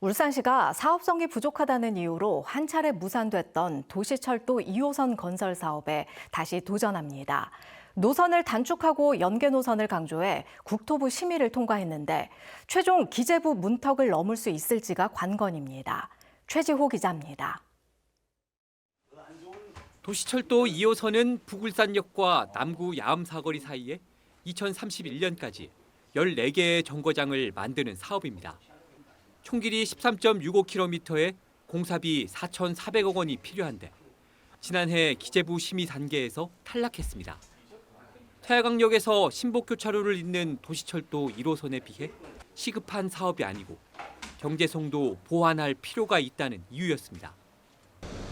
울산시가 사업성이 부족하다는 이유로 한 차례 무산됐던 도시철도 2호선 건설 사업에 다시 도전합니다. 노선을 단축하고 연계 노선을 강조해 국토부 심의를 통과했는데 최종 기재부 문턱을 넘을 수 있을지가 관건입니다. 최지호 기자입니다. 도시철도 2호선은 북울산역과 남구 야암 사거리 사이에 2031년까지 14개의 정거장을 만드는 사업입니다. 총 길이 13.65km에 공사비 4,400억 원이 필요한데 지난해 기재부 심의 단계에서 탈락했습니다. 태화강역에서 신복교차로를 잇는 도시철도 1호선에 비해 시급한 사업이 아니고 경제성도 보완할 필요가 있다는 이유였습니다.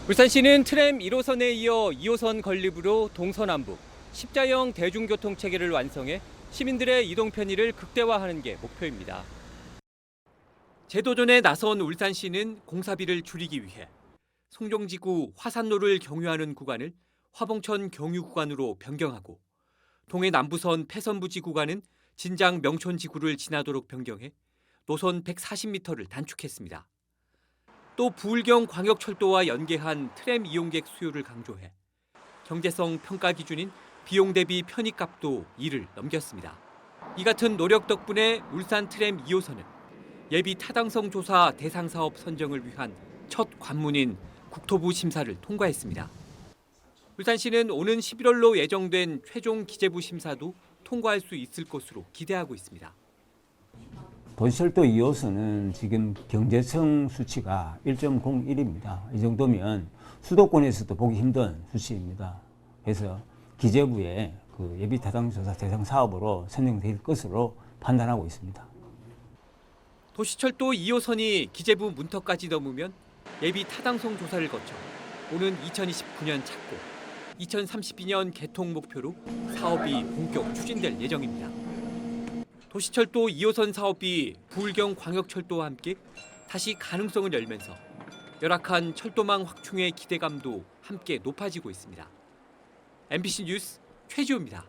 울산시는 트램 1호선에 이어 2호선 건립으로 동서남북 십자형 대중교통 체계를 완성해 시민들의 이동 편의를 극대화하는 게 목표입니다. 재도전에 나선 울산시는 공사비를 줄이기 위해 송정지구 화산로를 경유하는 구간을 화봉천 경유 구간으로 변경하고 동해 남부선 폐선부지 구간은 진장 명촌지구를 지나도록 변경해 노선 140m를 단축했습니다. 또 부울경 광역철도와 연계한 트램 이용객 수요를 강조해 경제성 평가 기준인 비용 대비 편익값도 이를 넘겼습니다. 이 같은 노력 덕분에 울산 트램 2호선은 예비 타당성 조사 대상 사업 선정을 위한 첫 관문인 국토부 심사를 통과했습니다. 울산시는 오는 11월로 예정된 최종 기재부 심사도 통과할 수 있을 것으로 기대하고 있습니다. 도시철도 2호선은 지금 경제성 수치가 1.01입니다. 이 정도면 수도권에서도 보기 힘든 수치입니다. 그래서 기재부의 그 예비 타당조사 대상 사업으로 선정될 것으로 판단하고 있습니다. 도시철도 2호선이 기재부 문턱까지 넘으면 예비 타당성 조사를 거쳐 오는 2029년 착고, 2032년 개통 목표로 사업이 본격 추진될 예정입니다. 도시철도 2호선 사업이 부울경 광역철도와 함께 다시 가능성을 열면서 열악한 철도망 확충의 기대감도 함께 높아지고 있습니다. MBC 뉴스 최지호입니다.